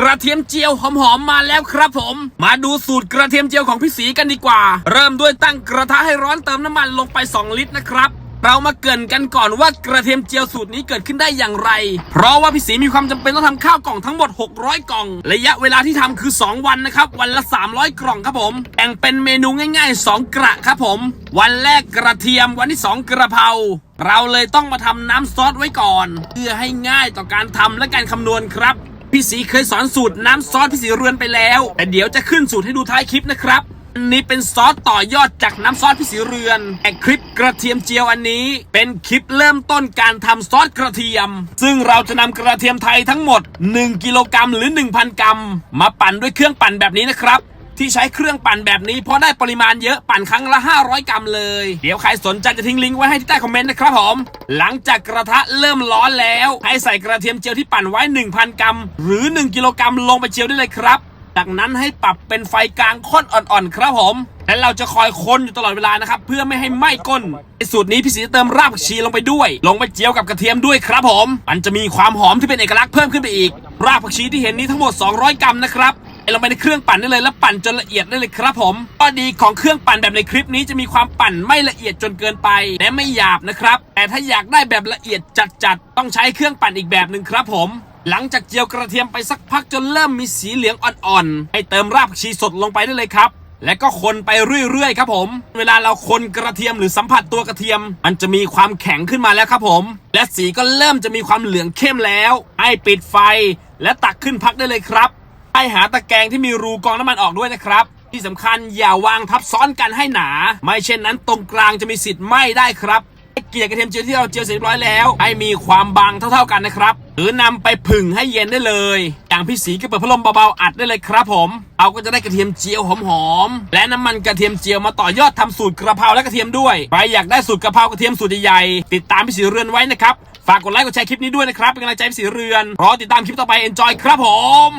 กระเทียมเจียวหอมๆมาแล้วครับผม มาดูสูตรกระเทียมเจียวของพี่สีกันดีกว่า เริ่มด้วยตั้งกระทะให้ร้อนเติมน้ำมันลงไป 2 ลิตรนะครับเรามาเกินกันก่อนว่ากระเทียมเจียวสูตรนี้เกิดขึ้นได้อย่างไร เพราะว่าพี่สีมีความจำเป็นต้องทำข้าวกล่องทั้งหมด 600 กล่อง ระยะเวลาที่ทำคือ 2 วันนะครับ วันละ 300 กล่องครับผมแบ่งเป็นเมนูง่าย ๆ 2 กระครับผม วันแรกกระเทียม วันที่ 2 กระเพรา เราเลยต้องมาทำน้ำซอสไว้ก่อน เพื่อให้ง่ายต่อการทำและการคำนวณครับ พี่สีเคยสอนสูตรน้ำซอสพี่สีเรือนไปแล้ว แต่เดี๋ยวจะขึ้นสูตรให้ดูท้ายคลิปนะครับอันนี้เป็นซอสต่อยอดจากน้ำซอสพี่สีเรือนแต่คลิปกระเทียมเจียวอันนี้ เป็นคลิปเริ่มต้นการทำซอสกระเทียม ซึ่งเราจะนำกระเทียมไทยทั้งหมด 1 กิโลกรัมหรือ 1,000 กรัม มาปั่นด้วยเครื่องปั่นแบบนี้นะครับ ที่ใช้เครื่องปั่นแบบนี้เพราะได้ปริมาณเยอะปั่นครั้งละ 500 กรัมเลย เดี๋ยวใครสนใจจะทิ้งลิงก์ไว้ให้ที่ใต้คอมเมนต์นะครับผม หลังจากกระทะเริ่มร้อนแล้ว ให้ใส่กระเทียมเจียวที่ปั่นไว้ 1,000 กรัม หรือ 1 กิโลกรัมลงไปเจียวได้เลยครับ จากนั้นให้ปรับเป็นไฟกลางข้นอ่อนๆครับผมและเราจะคอยคนอยู่ตลอดเวลานะครับ เพื่อไม่ให้ไหม้ก้นในสูตรนี้พี่สีจะเติมรากผักชีลงไปด้วย ลงไปเจียวกับกระเทียมด้วยครับผม มันจะมีความหอมที่เป็นเอกลักษณ์เพิ่มขึ้นไปอีก รากผักชีที่เห็นนี้ทั้งหมด 200 กรัมนะครับ ลงไปในเครื่องปั่นได้เลยแล้วปั่นจนละเอียดได้เลยครับผมข้อดีของเครื่องปั่นแบบในคลิปนี้จะมีความปั่นไม่ละเอียดจนเกินไปและไม่หยาบนะครับ แต่ถ้าอยากได้แบบละเอียดจัดๆต้องใช้เครื่องปั่นอีกแบบหนึ่งครับผมหลังจากเจียวกระเทียมไปสักพักจนเริ่มมีสีเหลืองอ่อนๆ ให้เติมรากผักชีสดลงไปได้เลยครับ และก็คนไปเรื่อยๆ ครับผม เวลาเราคนกระเทียมหรือสัมผัสตัวกระเทียม มันจะมีความแข็งขึ้นมาแล้วครับผม และสีก็เริ่มจะมีความเหลืองเข้มแล้ว ให้ปิดไฟ และตักขึ้นพักได้เลยครับ ให้หาตะแกรงที่มีรูกรองน้ำมันออกด้วยนะครับ ที่สำคัญอย่าวางทับซ้อนกันให้หนา ไม่เช่นนั้นตรงกลางจะมีสิทธิ์ไหม้ได้ครับให้เกลี่ยกระเทียมเจียวที่เราเจียวเสร็จเรียบร้อยแล้วให้มีความบางเท่า ๆกันนะครับ หรือนำไปผึ่งให้เย็นได้เลย อย่างพี่สีก็เปิดพัดลมเบาๆอัดได้เลยครับผมเราก็จะได้กระเทียมเจียวหอมๆและน้ำมันกระเทียมเจียวมาต่อยอดทำสูตรกระเพราและกระเทียมด้วยใครอยากได้สูตรกระเพรากระเทียมสูตรใหญ่ๆติดตามพี่สีเรือนไว้นะครับฝากกดไลค์กดแชร์คลิปนี้ด้วยนะครับเป็นกำลังใจพี่สีเรือนรอติดตามคลิปต่อไป enjoy ครับผม